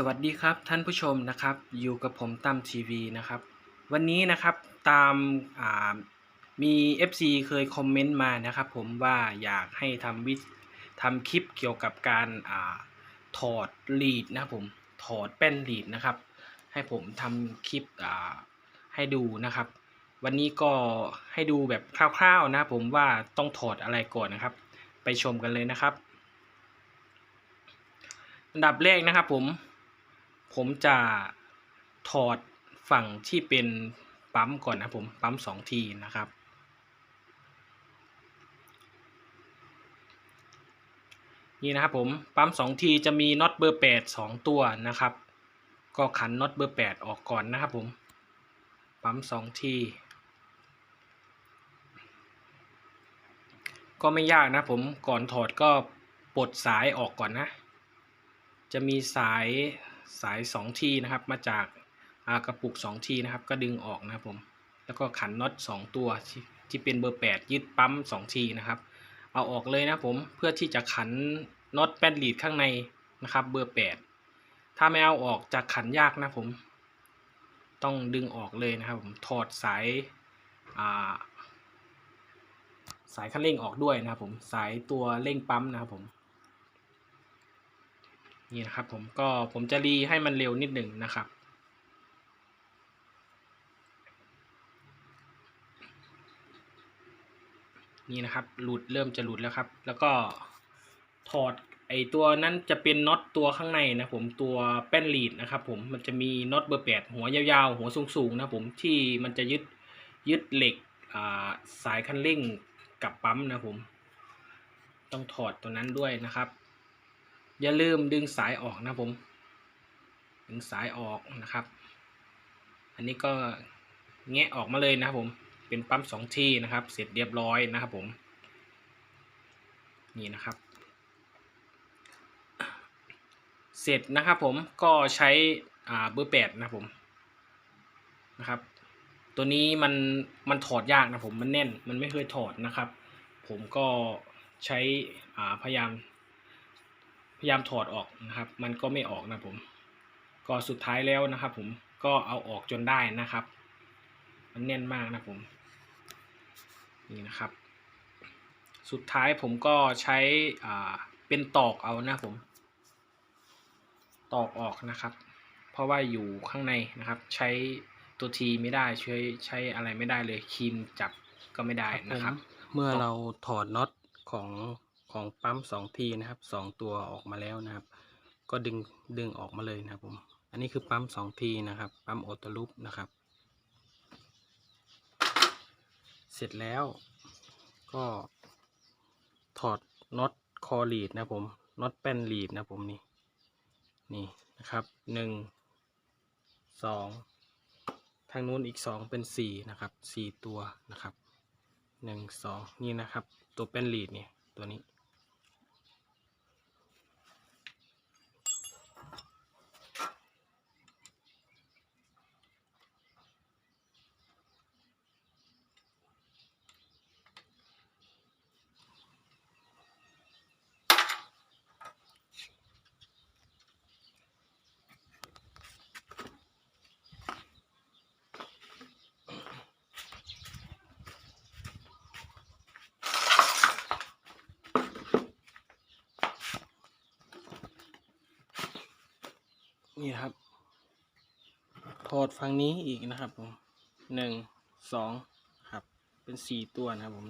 สวัสดีครับท่านผู้ชมนะครับอยู่กับผมตั้มทีวีนะครับ วันนี้นะครับตามามี FC เคยคอมเมนต์มานะครับผมว่าอยากให้ทำวิทำคลิปเกี่ยวกับการอาถอดลีดนะผมถอดแป้นลีดนะครับ ให้ผมทำคลิปให้ดูนะครับ วันนี้ก็ให้ดูแบบคร่าวๆนะผมว่าต้องถอดอะไรก่อนนะครับ ไปชมกันเลยนะครับอันดับแรกนะครับผม ผมจะถอดฝั่งที่เป็นปั๊มก่อนนะผมปั๊มสองทีนะครับ นี่นะครับผมปั๊มสองทีจะมีน็อตเบอร์แปดสองตัวนะครับ ก็ขันน็อตเบอร์แปดออกก่อนนะครับผมปั๊มสองทีก็ไม่ยากนะผมก่อนถอดก็ปลดสายออกก่อนนะ จะมีสาย สาย2ทีนะครับ มาจากากระปุก2ทีนะครับ ก็ดึงออกนะครับผม แล้วก็ขันน็อต2 ตัวที่ที่เป็นเบอร์ 8 ยึดปั๊ม2ทีนะครับ เอาออกเลยนะผม เพื่อที่จะขันน็อตแป้นลีดข้างในนะครับ เบอร์ 8 ถ้าไม่เอาออกจะขันยากนะผม ต้องดึงออกเลยนะครับผม ถอดสายาสายคันเร่งออกด้วยนะครับผม สายตัวเร่งปั๊มนะครับผม นี่นะครับผมก็ผมจะรีให้มันเร็วนิดหนึ่งนะครับ นี่นะครับหลุดเริ่มจะหลุดแล้วครับ แล้วก็ถอดไอตัวนั้นจะเป็นน็อตตัวข้างในนะผมตัวแป้นลีดนะครับผมมันจะมีน็อตเบอร์แปดหัวยาวๆ หัวสูงๆนะผมที่มันจะยึดยึดเหล็กาสายคันเร่งกับปั๊มนะผม ต้องถอดตัวนั้นด้วยนะครับ อย่าลืมดึงสายออกนะผม ดึงสายออกนะครับ อันนี้ก็แงะออกมาเลยนะครับผม เป็นปั๊มสองที่นะครับ เสร็จเรียบร้อยนะครับผม นี่นะครับ เสร็จนะครับผม ก็ใช้อ่าเบอร์แปดนะผม นะครับ ตัวนี้มันมันถอดยากนะผม มันแน่น มันไม่เคยถอดนะครับ ผมก็ใช้อ่าพยายาม ยายามถอดออกนะครับ มันก็ไม่ออกนะผม ก็สุดท้ายแล้วนะครับ ผมก็เอาออกจนได้นะครับ มันแน่นมากนะผม นี่นะครับ สุดท้ายผมก็ใช้อ่าเป็นตอกเอานะผม ตอกออกนะครับ เพราะว่าอยู่ข้างในนะครับ ใช้ตัวทีไม่ได้ช่วยใช้อะไรไม่ได้เลยคีมจับก็ไม่ได้นะครับ เมื่อเราถอดน็อตของ ของปั๊มสองทีนะครับสองตัวออกมาแล้วนะครับ ก็ดึงดึงออกมาเลยนะครับผม อันนี้คือปั๊มสองทีนะครับ ปั๊มโอตลูปนะครับ เสร็จแล้วก็ถอดน็อตคอลีดนะผมน็อตแป้นลีดนะผมนี่นี่นะครับหนึ่งสองทางนู้นอีกสองเป็นสี่นะครับสี่ตัวนะครับหนึ่งสองนี่นะครับ ตัวเป็นลีดเนี่ยตัวนี้ นี่ครับ ถอดฝั่งนี้อีกนะครับผมหนึ่งสองครับ เป็นสี่ตัวนะครับผม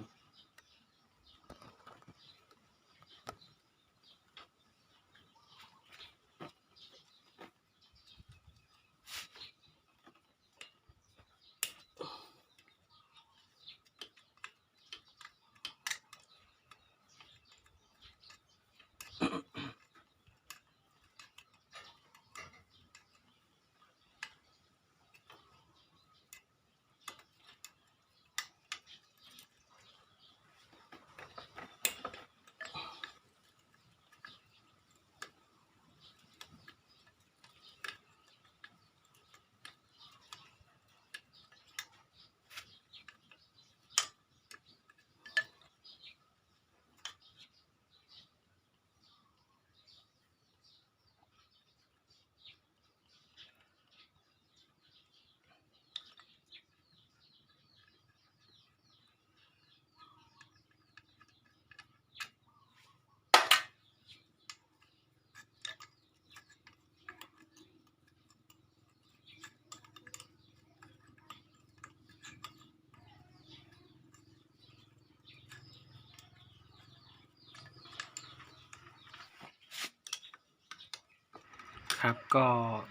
ครับ ก็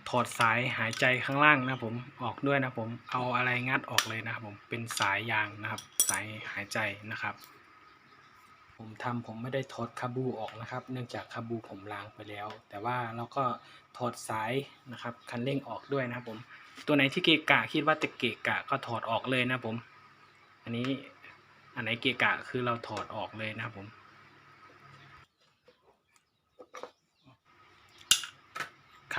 ถอดสายหายใจข้างล่างนะผมออกด้วยนะผมเอาอะไรงัดออกเลยนะครับผมเป็นสายยางนะครับ สายหายใจนะครับ ผมทำผมไม่ได้ถอดคาบูออกนะครับ เนื่องจากคาบูผมล้างไปแล้ว แต่ว่าเราก็ถอดสายนะครับคันเร่งออกด้วยนะครับผมตัวไหนที่เกะกะคิดว่าจะเกะกะก็ถอดออกเลยนะผม อันนี้อันไหนเกะกะคือเราถอดออกเลยนะครั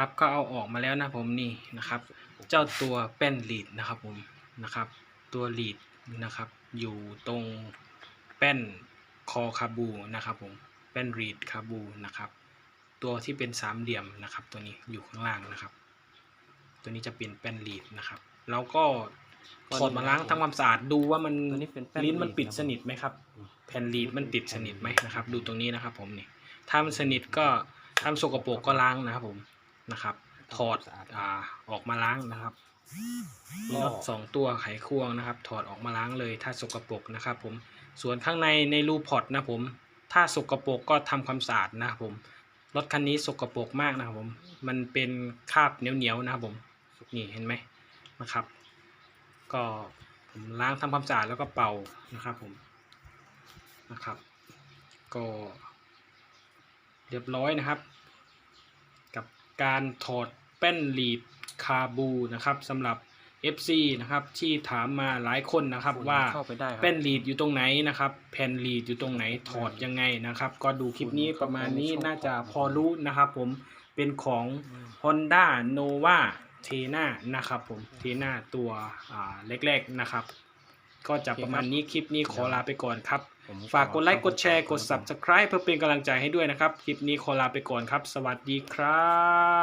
บผมครับก็เอาออกมาแล้วนะผมนี่นะครับ เจ้าตัวแป้นลีดนะครับผมนะครับ ตัวลีดนะครับ อยู่ตรงแป้นคอคาบูนะครับผมแป้นรีดคาบูนะครับตัวที่เป็นสามเหลี่ยมนะครับ ตัวนี้อยู่ข้างล่างนะครับ ตัวนี้จะเป็นแป้นลีดนะครับ แล้วก็ถอดมาล้างทำความสะอาดดูว่ามันตัวนี้เป็นแป้นลิ้นมันลีดปิดครับสนิทไหมครับอืมแผ่นลีดมันติดสนิทไหมนะครับ ดูตรงนี้นะครับ ผมนี่ถ้ามันสนิทก็ถ้ามันสกปรกก็ล้างนะครับผม นะครับ ถอดอ่าออกมาล้างนะครับมีน็อตสองตัวไขควงนะครับ ถอดออกมาล้างเลยถ้าสกปรกนะครับ ผมส่วนข้างในในรูพอร์ตนะผม ถ้าสกปรกก็ทำความสะอาดนะครับผมรถคันนี้สกปรกมากนะครับผม มันเป็นคราบเหนียวๆนะครับผมนี่เห็นไหมนะครับ ก็ผมล้างทำความสะอาดแล้วก็เป่านะครับผมนะครับ ก็ เรียบร้อยนะครับ กับการถอดแป้นลีดคาบูนะครับสำหรับ FC นะครับที่ถามมาหลายคนนะครับว่าเข้าไปได้ครับ แป้นลีดอยู่ตรงไหนนะครับแผ่นลีดอยู่ตรงไหนถอดยังไงนะครับ ก็ดูคลิปนี้ประมาณนี้น่าจะพอรู้นะครับผมเป็นของ Honda Nova t e n a นะครับผม t e n a ตัวอ่าเล็กๆนะครับ ก็จะประมาณนี้คลิปนี้ขอลาไปก่อนครับผมฝากกดไลค์กดแชร์กด Subscribe เพื่อเป็นกำลังใจให้ด้วยนะครับ คลิปนี้ขอลาไปก่อนครับ สวัสดีครับ